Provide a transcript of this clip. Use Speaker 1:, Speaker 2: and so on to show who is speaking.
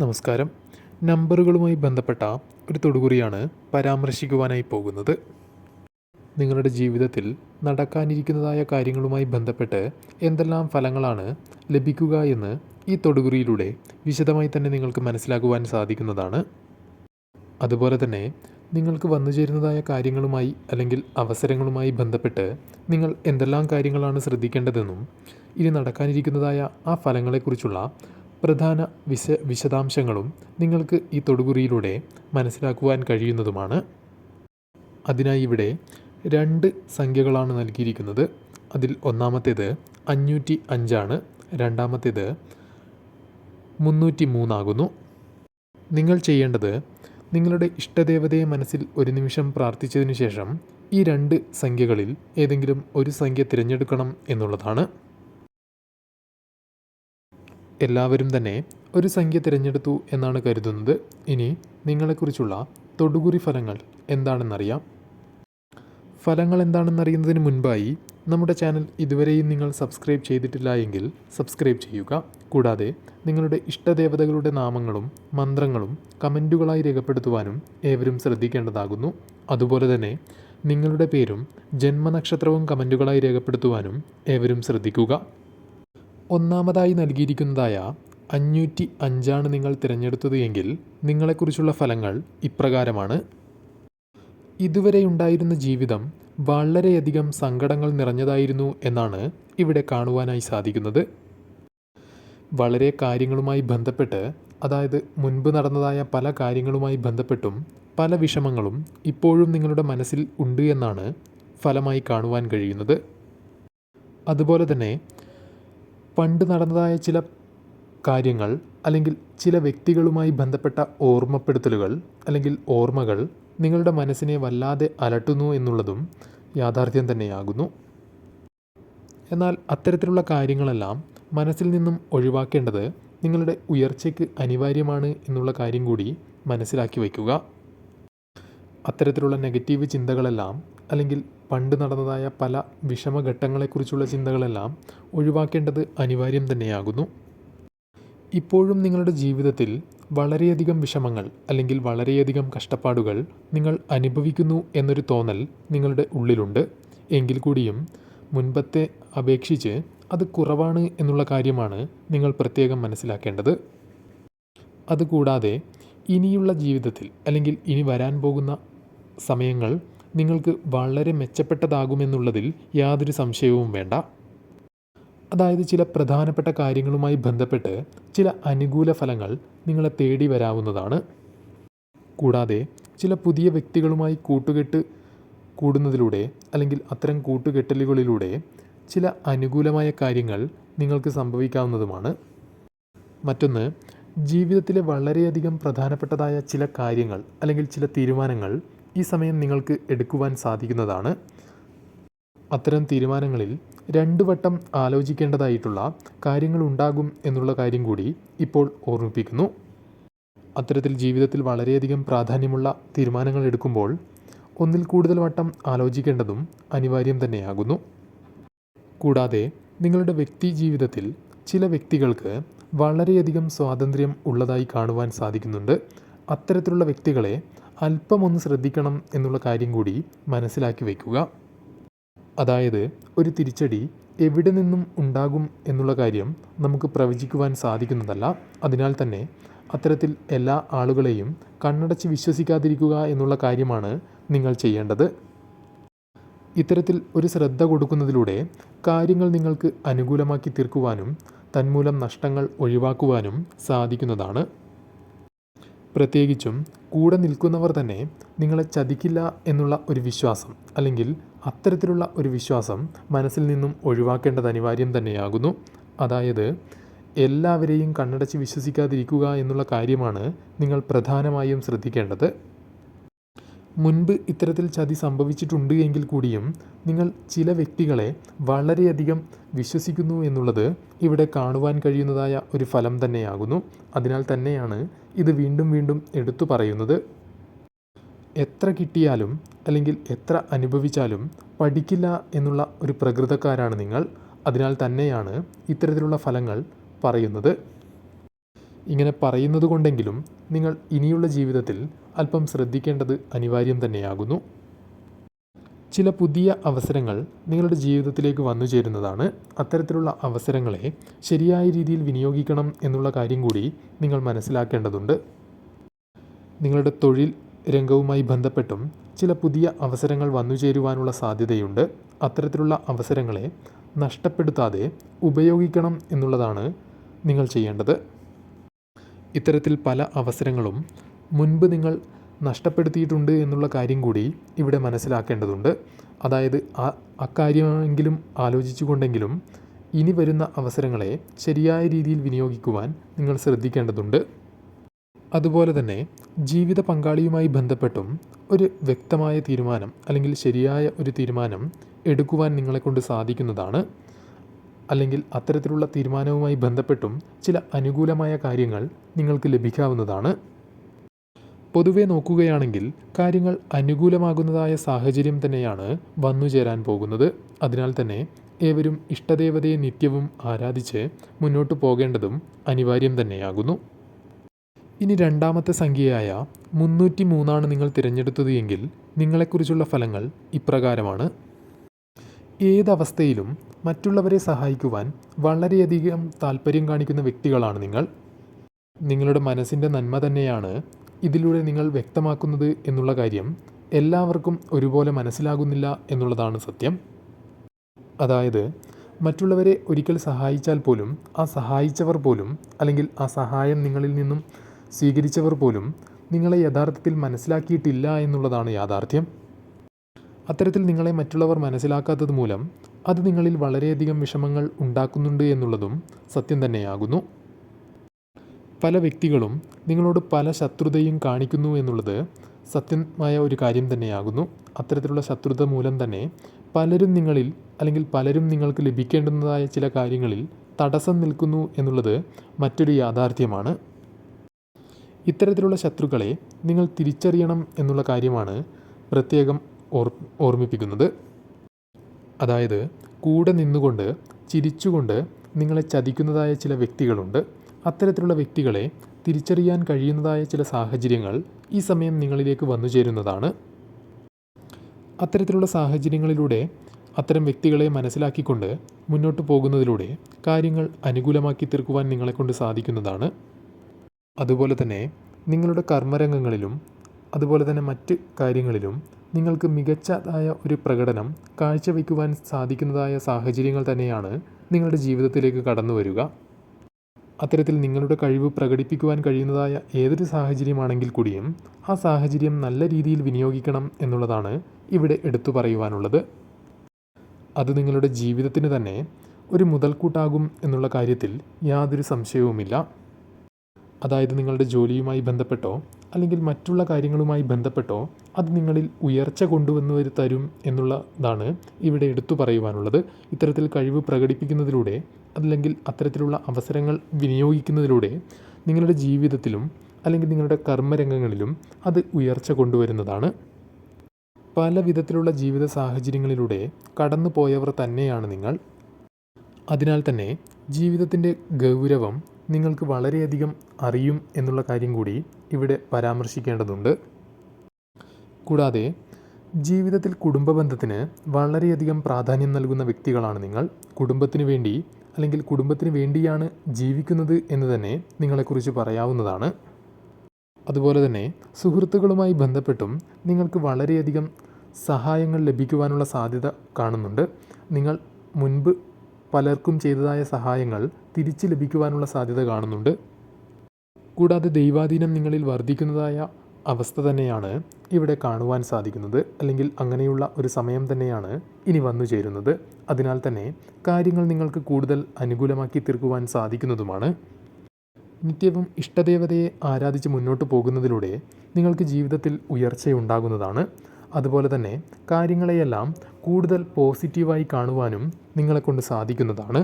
Speaker 1: നമസ്കാരം. നമ്പറുകളുമായി ബന്ധപ്പെട്ട ഒരു തൊടുകുറിയാണ് പരാമർശിക്കുവാനായി പോകുന്നത്. നിങ്ങളുടെ ജീവിതത്തിൽ നടക്കാനിരിക്കുന്നതായ കാര്യങ്ങളുമായി ബന്ധപ്പെട്ട് എന്തെല്ലാം ഫലങ്ങളാണ് ലഭിക്കുക എന്ന് ഈ തൊടുകുറിയിലൂടെ വിശദമായി തന്നെ നിങ്ങൾക്ക് മനസ്സിലാക്കുവാൻ സാധിക്കുന്നതാണ്. അതുപോലെ തന്നെ നിങ്ങൾക്ക് വന്നു ചേരുന്നതായ കാര്യങ്ങളുമായി അല്ലെങ്കിൽ അവസരങ്ങളുമായി ബന്ധപ്പെട്ട് നിങ്ങൾ എന്തെല്ലാം കാര്യങ്ങളാണ് ശ്രദ്ധിക്കേണ്ടതെന്നും ഇനി നടക്കാനിരിക്കുന്നതായ ആ ഫലങ്ങളെക്കുറിച്ചുള്ള പ്രധാന വിശ വിശദാംശങ്ങളും നിങ്ങൾക്ക് ഈ തൊടുകുറിയിലൂടെ മനസ്സിലാക്കുവാൻ കഴിയുന്നതുമാണ്. അതിനായി ഇവിടെ രണ്ട് സംഖ്യകളാണ് നൽകിയിരിക്കുന്നത്. അതിൽ ഒന്നാമത്തേത് അഞ്ഞൂറ്റി അഞ്ചാണ് രണ്ടാമത്തേത് മുന്നൂറ്റി മൂന്നാകുന്നു നിങ്ങൾ ചെയ്യേണ്ടത് നിങ്ങളുടെ ഇഷ്ടദേവതയെ മനസ്സിൽ ഒരു നിമിഷം പ്രാർത്ഥിച്ചതിനു ശേഷം ഈ രണ്ട് സംഖ്യകളിൽ ഏതെങ്കിലും ഒരു സംഖ്യ തിരഞ്ഞെടുക്കണം എന്നുള്ളതാണ്. എല്ലാവരും തന്നെ ഒരു സംഖ്യ തിരഞ്ഞെടുത്തു എന്നാണ് കരുതുന്നത്. ഇനി നിങ്ങളെക്കുറിച്ചുള്ള തൊടുകുറി ഫലങ്ങൾ എന്താണെന്നറിയാം. ഫലങ്ങൾ എന്താണെന്നറിയുന്നതിന് മുൻപായി നമ്മുടെ ചാനൽ ഇതുവരെയും നിങ്ങൾ സബ്സ്ക്രൈബ് ചെയ്തിട്ടില്ല എങ്കിൽ സബ്സ്ക്രൈബ് ചെയ്യുക. കൂടാതെ നിങ്ങളുടെ ഇഷ്ടദേവതകളുടെ നാമങ്ങളും മന്ത്രങ്ങളും കമന്റുകളായി രേഖപ്പെടുത്തുവാനും ഏവരും ശ്രദ്ധിക്കേണ്ടതാകുന്നു. അതുപോലെ തന്നെ നിങ്ങളുടെ പേരും ജന്മനക്ഷത്രവും കമന്റുകളായി രേഖപ്പെടുത്തുവാനും ഏവരും ശ്രദ്ധിക്കുക. ഒന്നാമതായി നൽകിയിരിക്കുന്നതായ അഞ്ഞൂറ്റി അഞ്ചാണ് നിങ്ങൾ തിരഞ്ഞെടുത്തത് എങ്കിൽ നിങ്ങളെക്കുറിച്ചുള്ള ഫലങ്ങൾ ഇപ്രകാരമാണ്. ഇതുവരെ ഉണ്ടായിരുന്ന ജീവിതം വളരെയധികം സങ്കടങ്ങൾ നിറഞ്ഞതായിരുന്നു എന്നാണ് ഇവിടെ കാണുവാനായി സാധിക്കുന്നത്. വളരെ കാര്യങ്ങളുമായി ബന്ധപ്പെട്ട് അതായത് മുൻപ് നടന്നതായ പല കാര്യങ്ങളുമായി ബന്ധപ്പെട്ടും പല വിഷമങ്ങളും ഇപ്പോഴും നിങ്ങളുടെ മനസ്സിൽ ഉണ്ട് എന്നാണ് ഫലമായി കാണുവാൻ കഴിയുന്നത്. അതുപോലെ തന്നെ പണ്ട് നടന്നതായ ചില കാര്യങ്ങൾ അല്ലെങ്കിൽ ചില വ്യക്തികളുമായി ബന്ധപ്പെട്ട ഓർമ്മപ്പെടുത്തലുകൾ അല്ലെങ്കിൽ ഓർമ്മകൾ നിങ്ങളുടെ മനസ്സിനെ വല്ലാതെ അലട്ടുന്നു എന്നുള്ളതും യാഥാർത്ഥ്യം തന്നെയാകുന്നു. എന്നാൽ അത്തരത്തിലുള്ള കാര്യങ്ങളെല്ലാം മനസ്സിൽ നിന്നും ഒഴിവാക്കേണ്ടത് നിങ്ങളുടെ ഉയർച്ചയ്ക്ക് അനിവാര്യമാണ് എന്നുള്ള കാര്യം കൂടി മനസ്സിലാക്കി വയ്ക്കുക. അത്തരത്തിലുള്ള നെഗറ്റീവ് ചിന്തകളെല്ലാം അല്ലെങ്കിൽ പണ്ട് നടന്നതായ പല വിഷമഘട്ടങ്ങളെക്കുറിച്ചുള്ള ചിന്തകളെല്ലാം ഒഴിവാക്കേണ്ടത് അനിവാര്യം തന്നെയാകുന്നു. ഇപ്പോഴും നിങ്ങളുടെ ജീവിതത്തിൽ വളരെയധികം വിഷമങ്ങൾ അല്ലെങ്കിൽ വളരെയധികം കഷ്ടപ്പാടുകൾ നിങ്ങൾ അനുഭവിക്കുന്നു എന്നൊരു തോന്നൽ നിങ്ങളുടെ ഉള്ളിലുണ്ട്. എങ്കിൽ കൂടിയും മുൻപത്തെ അപേക്ഷിച്ച് അത് കുറവാണ് എന്നുള്ള കാര്യമാണ് നിങ്ങൾ പ്രത്യേകം മനസ്സിലാക്കേണ്ടത്. അതുകൂടാതെ ഇനിയുള്ള ജീവിതത്തിൽ അല്ലെങ്കിൽ ഇനി വരാൻ പോകുന്ന സമയങ്ങൾ നിങ്ങൾക്ക് വളരെ മെച്ചപ്പെട്ടതാകുമെന്നുള്ളതിൽ യാതൊരു സംശയവും വേണ്ട. അതായത് ചില പ്രധാനപ്പെട്ട കാര്യങ്ങളുമായി ബന്ധപ്പെട്ട് ചില അനുകൂല ഫലങ്ങൾ നിങ്ങളെ തേടി വരാവുന്നതാണ്. കൂടാതെ ചില പുതിയ വ്യക്തികളുമായി കൂട്ടുകെട്ട് കൂടുന്നതിലൂടെ അല്ലെങ്കിൽ അത്തരം കൂട്ടുകെട്ടലുകളിലൂടെ ചില അനുകൂലമായ കാര്യങ്ങൾ നിങ്ങൾക്ക് സംഭവിക്കാവുന്നതുമാണ്. മറ്റൊന്ന് ജീവിതത്തിലെ വളരെയധികം പ്രധാനപ്പെട്ടതായ ചില കാര്യങ്ങൾ അല്ലെങ്കിൽ ചില തീരുമാനങ്ങൾ ഈ സമയം നിങ്ങൾക്ക് എടുക്കുവാൻ സാധിക്കുന്നതാണ്. അത്തരം തീരുമാനങ്ങളിൽ രണ്ടു വട്ടം ആലോചിക്കേണ്ടതായിട്ടുള്ള കാര്യങ്ങൾ ഉണ്ടാകും എന്നുള്ള കാര്യം കൂടി ഇപ്പോൾ ഓർമ്മിപ്പിക്കുന്നു. അത്തരത്തിൽ ജീവിതത്തിൽ വളരെയധികം പ്രാധാന്യമുള്ള തീരുമാനങ്ങൾ എടുക്കുമ്പോൾ ഒന്നിൽ കൂടുതൽ വട്ടം ആലോചിക്കേണ്ടതും അനിവാര്യം തന്നെയാകുന്നു. കൂടാതെ നിങ്ങളുടെ വ്യക്തി ജീവിതത്തിൽ ചില വ്യക്തികൾക്ക് വളരെയധികം സ്വാതന്ത്ര്യം ഉള്ളതായി കാണുവാൻ സാധിക്കുന്നുണ്ട്. അത്തരത്തിലുള്ള വ്യക്തികളെ അല്പമൊന്ന് ശ്രദ്ധിക്കണം എന്നുള്ള കാര്യം കൂടി മനസ്സിലാക്കി വയ്ക്കുക. അതായത് ഒരു തിരിച്ചടി എവിടെ നിന്നും ഉണ്ടാകും എന്നുള്ള കാര്യം നമുക്ക് പ്രവചിക്കുവാൻ സാധിക്കുന്നതല്ല. അതിനാൽ തന്നെ അത്തരത്തിൽ എല്ലാ ആളുകളെയും കണ്ണടച്ച് വിശ്വസിക്കാതിരിക്കുക എന്നുള്ള കാര്യമാണ് നിങ്ങൾ ചെയ്യേണ്ടത്. ഇത്തരത്തിൽ ഒരു ശ്രദ്ധ കൊടുക്കുന്നതിലൂടെ കാര്യങ്ങൾ നിങ്ങൾക്ക് അനുകൂലമാക്കി തീർക്കുവാനും തന്മൂലം നഷ്ടങ്ങൾ ഒഴിവാക്കുവാനും സാധിക്കുന്നതാണ്. പ്രത്യേകിച്ചും കൂടെ നിൽക്കുന്നവർ തന്നെ നിങ്ങളെ ചതിക്കില്ല എന്നുള്ള ഒരു വിശ്വാസം അല്ലെങ്കിൽ അത്തരത്തിലുള്ള ഒരു വിശ്വാസം മനസ്സിൽ നിന്നും ഒഴിവാക്കേണ്ടത് അനിവാര്യം തന്നെയാകുന്നു. അതായത് എല്ലാവരെയും കണ്ണടച്ച് വിശ്വസിക്കാതിരിക്കുക എന്നുള്ള കാര്യമാണ് നിങ്ങൾ പ്രധാനമായും ശ്രദ്ധിക്കേണ്ടത്. മുൻപ് ഇത്തരത്തിൽ ചതി സംഭവിച്ചിട്ടുണ്ട് എങ്കിൽ കൂടിയും നിങ്ങൾ ചില വ്യക്തികളെ വളരെയധികം വിശ്വസിക്കുന്നു എന്നുള്ളത് ഇവിടെ കാണുവാൻ കഴിയുന്നതായ ഒരു ഫലം തന്നെയാകുന്നു. അതിനാൽ തന്നെയാണ് ഇത് വീണ്ടും വീണ്ടും എടുത്തു പറയുന്നത് എത്ര കിട്ടിയാലും അല്ലെങ്കിൽ എത്ര അനുഭവിച്ചാലും പഠിക്കില്ല എന്നുള്ള ഒരു പ്രകൃതക്കാരാണ് നിങ്ങൾ. അതിനാൽ തന്നെയാണ് ഇത്തരത്തിലുള്ള ഫലങ്ങൾ പറയുന്നത്. ഇങ്ങനെ പറയുന്നത് കൊണ്ടെങ്കിലും നിങ്ങൾ ഇനിയുള്ള ജീവിതത്തിൽ അല്പം ശ്രദ്ധിക്കേണ്ടത് അനിവാര്യം തന്നെയാകുന്നു. ചില പുതിയ അവസരങ്ങൾ നിങ്ങളുടെ ജീവിതത്തിലേക്ക് വന്നു ചേരുന്നതാണ്. അത്തരത്തിലുള്ള അവസരങ്ങളെ ശരിയായ രീതിയിൽ വിനിയോഗിക്കണം എന്നുള്ള കാര്യം കൂടി നിങ്ങൾ മനസ്സിലാക്കേണ്ടതുണ്ട്. നിങ്ങളുടെ തൊഴിൽ രംഗവുമായി ബന്ധപ്പെട്ടും ചില പുതിയ അവസരങ്ങൾ വന്നു ചേരുവാനുള്ള സാധ്യതയുണ്ട്. അത്തരത്തിലുള്ള അവസരങ്ങളെ നഷ്ടപ്പെടുത്താതെ ഉപയോഗിക്കണം എന്നുള്ളതാണ് നിങ്ങൾ ചെയ്യേണ്ടത്. ഇത്തരത്തിൽ പല അവസരങ്ങളും മുൻപ് നിങ്ങൾ നഷ്ടപ്പെടുത്തിയിട്ടുണ്ട് എന്നുള്ള കാര്യം കൂടി ഇവിടെ മനസ്സിലാക്കേണ്ടതുണ്ട്. അതായത് ആ അക്കാര്യമെങ്കിലും ആലോചിച്ചുകൊണ്ടെങ്കിലും ഇനി വരുന്ന അവസരങ്ങളെ ശരിയായ രീതിയിൽ വിനിയോഗിക്കുവാൻ നിങ്ങൾ ശ്രദ്ധിക്കേണ്ടതുണ്ട്. അതുപോലെ തന്നെ ജീവിത പങ്കാളിയുമായി ബന്ധപ്പെട്ടും ഒരു വ്യക്തമായ തീരുമാനം അല്ലെങ്കിൽ ശരിയായ ഒരു തീരുമാനം എടുക്കുവാൻ നിങ്ങളെക്കൊണ്ട് സാധിക്കുന്നതാണ്. അല്ലെങ്കിൽ അത്തരത്തിലുള്ള തീരുമാനവുമായി ബന്ധപ്പെട്ടും ചില അനുകൂലമായ കാര്യങ്ങൾ നിങ്ങൾക്ക് ലഭിക്കാവുന്നതാണ്. പൊതുവെ നോക്കുകയാണെങ്കിൽ കാര്യങ്ങൾ അനുകൂലമാകുന്നതായ സാഹചര്യം തന്നെയാണ് വന്നുചേരാൻ പോകുന്നത്. അതിനാൽ തന്നെ ഏവരും ഇഷ്ടദേവതയെ നിത്യവും ആരാധിച്ച് മുന്നോട്ടു പോകേണ്ടതും അനിവാര്യം തന്നെയാകുന്നു. ഇനി രണ്ടാമത്തെ സംഖ്യയായ മുന്നൂറ്റി മൂന്നാണ് നിങ്ങൾ തിരഞ്ഞെടുത്തത് എങ്കിൽ നിങ്ങളെക്കുറിച്ചുള്ള ഫലങ്ങൾ ഇപ്രകാരമാണ്. ഏതവസ്ഥയിലും മറ്റുള്ളവരെ സഹായിക്കുവാൻ വളരെയധികം താല്പര്യം കാണിക്കുന്ന വ്യക്തികളാണ് നിങ്ങൾ. നിങ്ങളുടെ മനസ്സിന്റെ നന്മ തന്നെയാണ് ഇതിലൂടെ നിങ്ങൾ വ്യക്തമാക്കുന്നത് എന്നുള്ള കാര്യം എല്ലാവർക്കും ഒരുപോലെ മനസ്സിലാകുന്നില്ല എന്നുള്ളതാണ് സത്യം. അതായത് മറ്റുള്ളവരെ ഒരിക്കൽ സഹായിച്ചാൽ പോലും ആ സഹായിച്ചവർ പോലും അല്ലെങ്കിൽ ആ സഹായം നിങ്ങളിൽ നിന്നും സ്വീകരിച്ചവർ പോലും നിങ്ങളെ യഥാർത്ഥത്തിൽ മനസ്സിലാക്കിയിട്ടില്ല എന്നുള്ളതാണ് യാഥാർത്ഥ്യം. അത്തരത്തിൽ നിങ്ങളെ മറ്റുള്ളവർ മനസ്സിലാക്കാത്തത് മൂലം അത് നിങ്ങളിൽ വളരെയധികം വിഷമങ്ങൾ ഉണ്ടാക്കുന്നുണ്ട് എന്നുള്ളതും സത്യം തന്നെയാകുന്നു. പല വ്യക്തികളും നിങ്ങളോട് പല ശത്രുതയും കാണിക്കുന്നു എന്നുള്ളത് സത്യമായ ഒരു കാര്യം തന്നെയാകുന്നു. അത്തരത്തിലുള്ള ശത്രുത മൂലം തന്നെ പലരും നിങ്ങളിൽ അല്ലെങ്കിൽ പലരും നിങ്ങൾക്ക് ലഭിക്കേണ്ടുന്നതായ ചില കാര്യങ്ങളിൽ തടസ്സം നിൽക്കുന്നു എന്നുള്ളത് മറ്റൊരു യാഥാർത്ഥ്യമാണ്. ഇത്തരത്തിലുള്ള ശത്രുക്കളെ നിങ്ങൾ തിരിച്ചറിയണം എന്നുള്ള കാര്യമാണ് പ്രത്യേകം ഓർ ഓർമ്മിപ്പിക്കുന്നത്. അതായത് കൂടെ നിന്നുകൊണ്ട് ചിരിച്ചുകൊണ്ട് നിങ്ങളെ ചതിക്കുന്നതായ ചില വ്യക്തികളുണ്ട്. അത്തരത്തിലുള്ള വ്യക്തികളെ തിരിച്ചറിയാൻ കഴിയുന്നതായ ചില സാഹചര്യങ്ങൾ ഈ സമയം നിങ്ങളിലേക്ക് വന്നു ചേരുന്നതാണ്. അത്തരത്തിലുള്ള സാഹചര്യങ്ങളിലൂടെ അത്തരം വ്യക്തികളെ മനസ്സിലാക്കിക്കൊണ്ട് മുന്നോട്ട് പോകുന്നതിലൂടെ കാര്യങ്ങൾ അനുകൂലമാക്കി തീർക്കുവാൻ നിങ്ങളെക്കൊണ്ട് സാധിക്കുന്നതാണ്. അതുപോലെ തന്നെ നിങ്ങളുടെ കർമ്മരംഗങ്ങളിലും അതുപോലെ തന്നെ മറ്റ് കാര്യങ്ങളിലും നിങ്ങൾക്ക് മികച്ചതായ ഒരു പ്രകടനം കാഴ്ചവെക്കുവാൻ സാധിക്കുന്നതായ സാഹചര്യങ്ങൾ തന്നെയാണ് നിങ്ങളുടെ ജീവിതത്തിലേക്ക് കടന്നു വരിക അത്തരത്തിൽ നിങ്ങളുടെ കഴിവ് പ്രകടിപ്പിക്കുവാൻ കഴിയുന്നതായ ഏതൊരു സാഹചര്യമാണെങ്കിൽ കൂടിയും ആ സാഹചര്യം നല്ല രീതിയിൽ വിനിയോഗിക്കണം എന്നുള്ളതാണ് ഇവിടെ എടുത്തു പറയുവാനുള്ളത്. അത് നിങ്ങളുടെ ജീവിതത്തിന് തന്നെ ഒരു മുതൽക്കൂട്ടാകും എന്നുള്ള കാര്യത്തിൽ യാതൊരു സംശയവുമില്ല. അതായത് നിങ്ങളുടെ ജോലിയുമായി ബന്ധപ്പെട്ടോ അല്ലെങ്കിൽ മറ്റുള്ള കാര്യങ്ങളുമായി ബന്ധപ്പെട്ടോ അത് നിങ്ങളിൽ ഉയർച്ച കൊണ്ടുവന്നു തരും എന്നുള്ളതാണ് ഇവിടെ എടുത്തു പറയുവാനുള്ളത്. ഇത്തരത്തിൽ കഴിവ് പ്രകടിപ്പിക്കുന്നതിലൂടെ അല്ലെങ്കിൽ അത്തരത്തിലുള്ള അവസരങ്ങൾ വിനിയോഗിക്കുന്നതിലൂടെ നിങ്ങളുടെ ജീവിതത്തിലും അല്ലെങ്കിൽ നിങ്ങളുടെ കർമ്മരംഗങ്ങളിലും അത് ഉയർച്ച കൊണ്ടുവരുന്നതാണ്. പല വിധത്തിലുള്ള ജീവിത സാഹചര്യങ്ങളിലൂടെ കടന്നു പോയവർ തന്നെയാണ് നിങ്ങൾ. അതിനാൽ തന്നെ ജീവിതത്തിന്റെ ഗൗരവം നിങ്ങൾക്ക് വളരെയധികം അറിയും എന്നുള്ള കാര്യം കൂടി ഇവിടെ പരാമർശിക്കേണ്ടതുണ്ട്. കൂടാതെ ജീവിതത്തിൽ കുടുംബ ബന്ധത്തിന് വളരെയധികം പ്രാധാന്യം നൽകുന്ന വ്യക്തികളാണ് നിങ്ങൾ. കുടുംബത്തിന് വേണ്ടി അല്ലെങ്കിൽ കുടുംബത്തിന് വേണ്ടിയാണ് ജീവിക്കുന്നത് എന്ന് തന്നെ നിങ്ങളെക്കുറിച്ച് പറയാവുന്നതാണ്. അതുപോലെ തന്നെ സുഹൃത്തുക്കളുമായി ബന്ധപ്പെട്ടും നിങ്ങൾക്ക് വളരെയധികം സഹായങ്ങൾ ലഭിക്കുവാനുള്ള സാധ്യത കാണുന്നുണ്ട്. നിങ്ങൾ മുൻപ് പലർക്കും ചെയ്തതായ സഹായങ്ങൾ തിരിച്ച് ലഭിക്കുവാനുള്ള സാധ്യത കാണുന്നുണ്ട്. കൂടാതെ ദൈവാധീനം നിങ്ങളിൽ വർദ്ധിക്കുന്നതായ അവസ്ഥ തന്നെയാണ് ഇവിടെ കാണുവാൻ സാധിക്കുന്നത്. അല്ലെങ്കിൽ അങ്ങനെയുള്ള ഒരു സമയം തന്നെയാണ് ഇനി വന്നു ചേരുന്നത്. അതിനാൽ തന്നെ കാര്യങ്ങൾ നിങ്ങൾക്ക് കൂടുതൽ അനുകൂലമാക്കി തീർക്കുവാൻ സാധിക്കുന്നതുമാണ്. നിത്യവും ഇഷ്ടദേവതയെ ആരാധിച്ച് മുന്നോട്ട് പോകുന്നതിലൂടെ നിങ്ങൾക്ക് ജീവിതത്തിൽ ഉയർച്ചയുണ്ടാകുന്നതാണ് അതുപോലെ തന്നെ കാര്യങ്ങളെയെല്ലാം കൂടുതൽ പോസിറ്റീവായി കാണുവാനും നിങ്ങളെക്കൊണ്ട് സാധിക്കുന്നതാണ്.